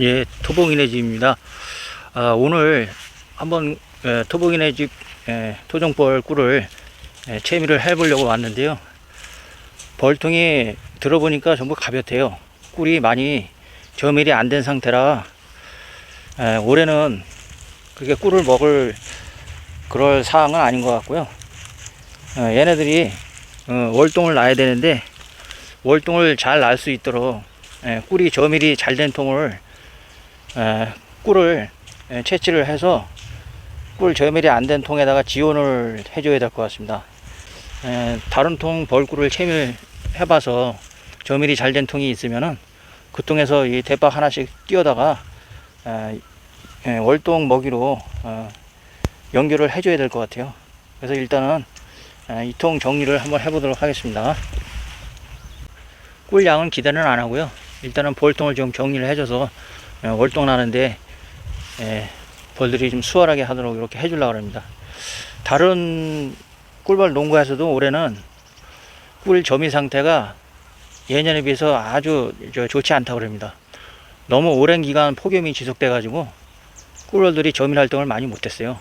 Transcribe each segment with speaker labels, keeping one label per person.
Speaker 1: 예, 토봉이네 집입니다. 아, 오늘 한번 에, 토봉이네 집 에, 토종벌 꿀을 에, 채미를 해보려고 왔는데요. 벌통이 들어보니까 전부 가볍대요. 꿀이 많이 저밀이 안 된 상태라 에, 올해는 그렇게 꿀을 먹을 그럴 사항은 아닌 것 같고요. 어, 얘네들이 어, 월동을 놔야 되는데 월동을 잘 날 수 있도록 에, 꿀이 저밀이 잘 된 통을 에, 꿀을 에, 채취를 해서 꿀 저밀이 안 된 통에다가 지원을 해줘야 될 것 같습니다. 에, 다른 통 벌꿀을 채밀해봐서 저밀이 잘 된 통이 있으면은 그 통에서 이 대박 하나씩 띄어다가 월동 먹이로 어, 연결을 해줘야 될 것 같아요. 그래서 일단은 이 통 정리를 한번 해보도록 하겠습니다. 꿀량은 기대는 안 하고요. 일단은 볼통을 좀 정리를 해줘서 에, 월동 나는데 에, 벌들이 좀 수월하게 하도록 이렇게 해주려고 합니다. 다른 꿀벌 농구에서도 올해는 꿀 점이 상태가 예년에 비해서 아주 저 좋지 않다고 합니다. 너무 오랜 기간 폭염이 지속돼 가지고 꿀벌들이 점일 활동을 많이 못했어요.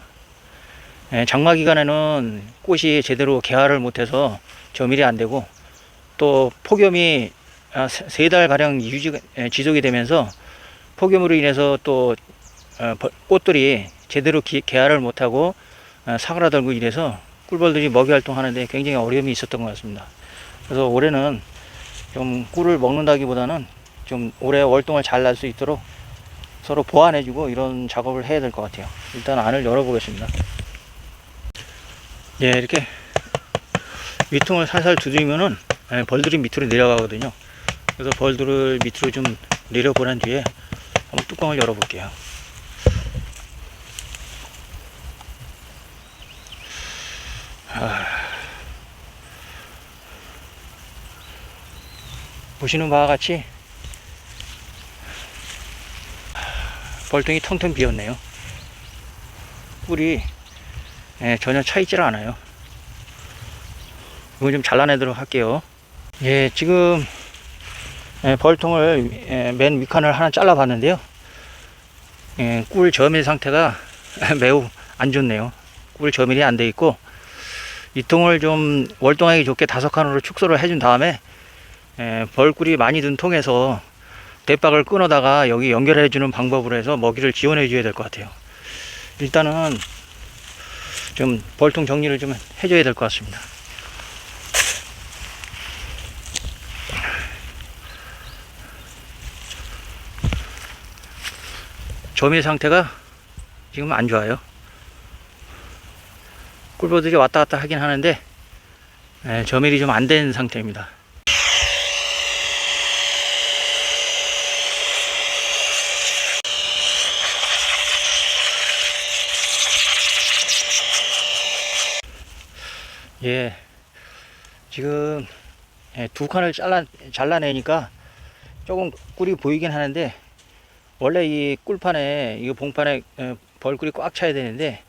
Speaker 1: 예, 장마 기간에는 꽃이 제대로 개화를 못해서 점일이 안 되고 또 폭염이 세 달 가량 유지 에, 지속이 되면서 폭염으로 인해서 또 어, 벌- 꽃들이 제대로 기- 개화를 못하고 어, 사그라들고 이래서 꿀벌들이 먹이 활동하는데 굉장히 어려움이 있었던 것 같습니다. 그래서 올해는 좀 꿀을 먹는다기보다는 좀 올해 월동을 잘 날 수 있도록 서로 보완해주고 이런 작업을 해야 될 것 같아요. 일단 안을 열어보겠습니다. 예, 이렇게 위통을 살살 두드리면은 예, 벌들이 밑으로 내려가거든요. 그래서 벌들을 밑으로 좀 내려보낸 뒤에 한번 뚜껑을 열어볼게요. 아. 보시는 바와 같이 벌통이 텅텅 비었네요. 꿀이 예, 전혀 차 있질 않아요. 이거 좀 잘라내도록 할게요. 예, 지금 예, 벌통을 예, 맨 윗칸을 하나 잘라봤는데요. 예, 꿀 저밀 상태가 매우 안 좋네요. 꿀 저밀이 안 돼 있고 이 통을 좀 월동하기 좋게 다섯 칸으로 축소를 해준 다음에 예, 벌꿀이 많이 든 통에서 대박을 끊어다가 여기 연결해 주는 방법으로 해서 먹이를 지원해 줘야 될 것 같아요. 일단은 좀 벌통 정리를 좀 해줘야 될 것 같습니다. 점일 상태가 지금 안 좋아요. 꿀벌들이 왔다 갔다 하긴 하는데 예, 점일이 좀 안 된 상태입니다. 예, 지금 예, 두 칸을 잘라 잘라내니까 조금 꿀이 보이긴 하는데 원래 이 꿀판에 이 봉판에 에, 벌꿀이 꽉 차야 되는데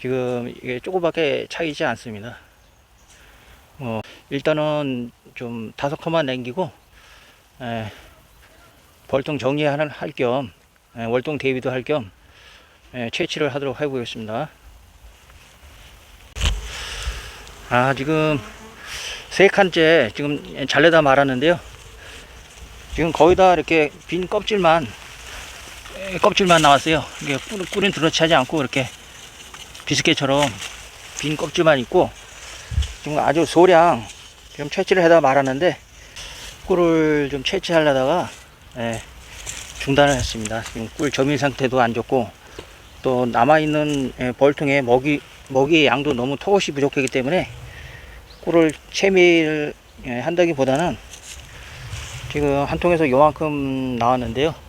Speaker 1: 지금 이게 조금밖에 차 있지 않습니다. 어, 일단은 좀 다섯 칸만 남기고 에, 벌통 정리하는 할겸 월동 대비도 할 겸 채취를 하도록 해보겠습니다. 아 지금 세 칸째 지금 잘래다 말았는데요. 지금 거의 다 이렇게 빈 껍질만 에, 껍질만 나왔어요. 이게 꿀, 꿀은 드러치하지 않고 이렇게 비스켓처럼 빈 껍질만 있고 지금 아주 소량 지금 채취를 해다 말았는데 꿀을 좀 채취하려다가 예, 중단을 했습니다. 지금 꿀 점유 상태도 안 좋고 또 남아있는 예, 벌통에 먹이 먹이의 양도 너무 턱없이 부족하기 때문에 꿀을 채밀 예, 한다기보다는 지금 한 통에서 요만큼 나왔는데요.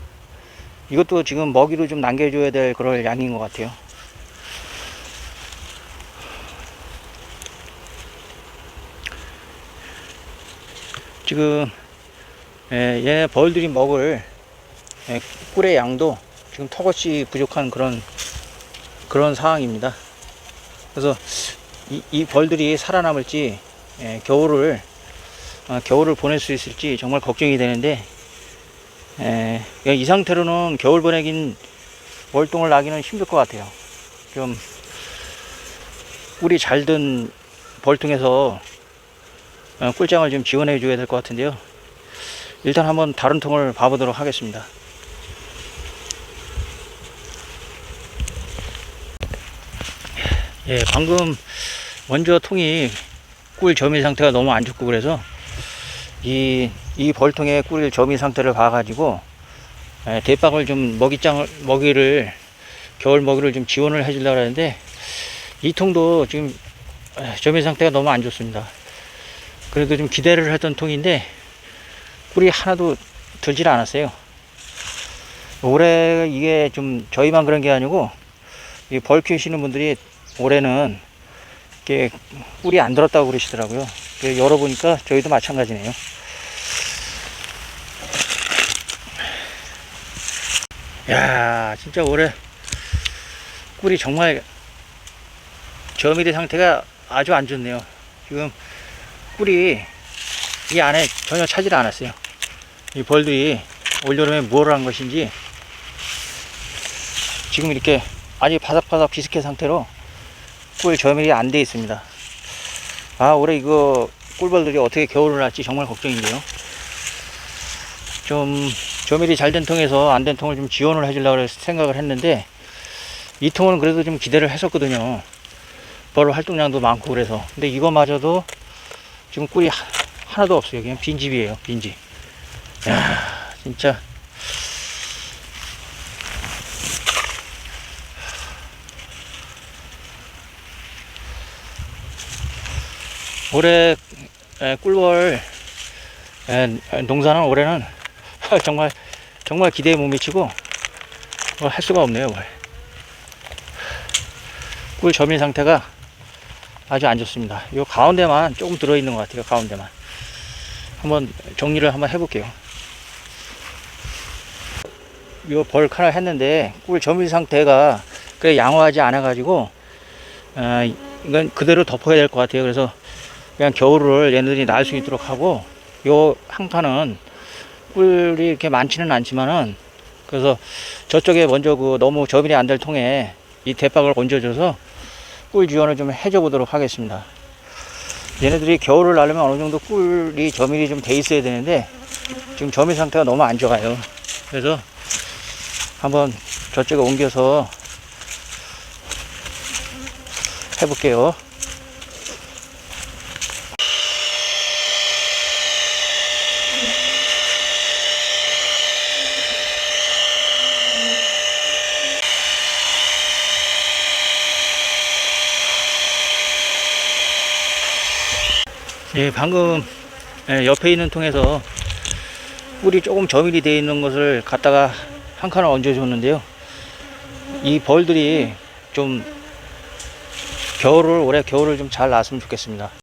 Speaker 1: 이것도 지금 먹이로 좀 남겨줘야 될 그럴 양인 것 같아요. 지금 예, 얘 벌들이 먹을 예, 꿀의 양도 지금 턱없이 부족한 그런 그런 상황입니다. 그래서 이, 이 벌들이 살아남을지 예, 겨울을 어, 겨울을 보낼 수 있을지 정말 걱정이 되는데 에, 이 상태로는 겨울 보내긴 월동을 나기는 힘들 것 같아요. 좀 꿀이 잘 든 벌통에서 어, 꿀장을 좀 지원해 줘야 될 것 같은데요. 일단 한번 다른 통을 봐보도록 하겠습니다. 예, 방금 먼저 통이 꿀 점유 상태가 너무 안 좋고 그래서 이, 이 벌통의 꿀 점유 상태를 봐가지고 예, 대박을 좀 먹이장을 먹이를 겨울 먹이를 좀 지원을 해주려고 하는데 이 통도 지금 에, 점유 상태가 너무 안 좋습니다. 그래도 좀 기대를 했던 통인데 꿀이 하나도 들질 않았어요. 올해 이게 좀 저희만 그런 게 아니고 이벌 키우시는 분들이 올해는 이게 꿀이 안 들었다고 그러시더라고요. 그 열어보니까 저희도 마찬가지네요. 야, 진짜 올해 꿀이 정말 저밀의 상태가 아주 안 좋네요. 지금 꿀이 이 안에 전혀 차질 않았어요. 이 벌들이 올여름에 뭘한 것인지 지금 이렇게 아주 바삭바삭 비스켓 상태로 꿀 저밀이 안 돼 있습니다. 아, 올해 이거 꿀벌들이 어떻게 겨울을 날지 정말 걱정인데요. 좀 저밀이 잘 된 통에서 안 된 통을 좀 지원을 해주려고 생각을 했는데 이 통은 그래도 좀 기대를 했었거든요. 벌 활동량도 많고 그래서. 근데 이거마저도 지금 꿀이 하- 하나도 없어요. 그냥 빈집이에요. 빈집. 야, 진짜. 올해 에, 꿀벌 에, 농사는 올해는 정말 정말 기대에 못 미치고 뭘할 수가 없네요. 뭘. 꿀 점유 상태가 아주 안 좋습니다. 이 가운데만 조금 들어 있는 것 같아요. 가운데만 한번 정리를 한번 해볼게요. 이 벌카를 했는데 꿀 점유 상태가 그래 양호하지 않아 가지고 어, 이건 그대로 덮어야 될 것 같아요. 그래서 그냥 겨울을 얘네들이 날 수 있도록 하고 요 한 칸은 꿀이 이렇게 많지는 않지만은 그래서 저쪽에 먼저 그 너무 저밀이 안될 통에 이 대박을 얹어줘서 꿀 지원을 좀 해줘 보도록 하겠습니다. 얘네들이 겨울을 나려면 어느 정도 꿀이 저밀이 좀 돼 있어야 되는데 지금 저밀 상태가 너무 안 좋아요. 그래서 한번 저쪽에 옮겨서 해볼게요. 예, 방금 예, 옆에 있는 통에서 꿀이 조금 저밀이 되어 있는 것을 갖다가 한 칸을 얹어 줬는데요. 이 벌들이 좀 겨울을 올해 겨울을 좀 잘 났으면 좋겠습니다.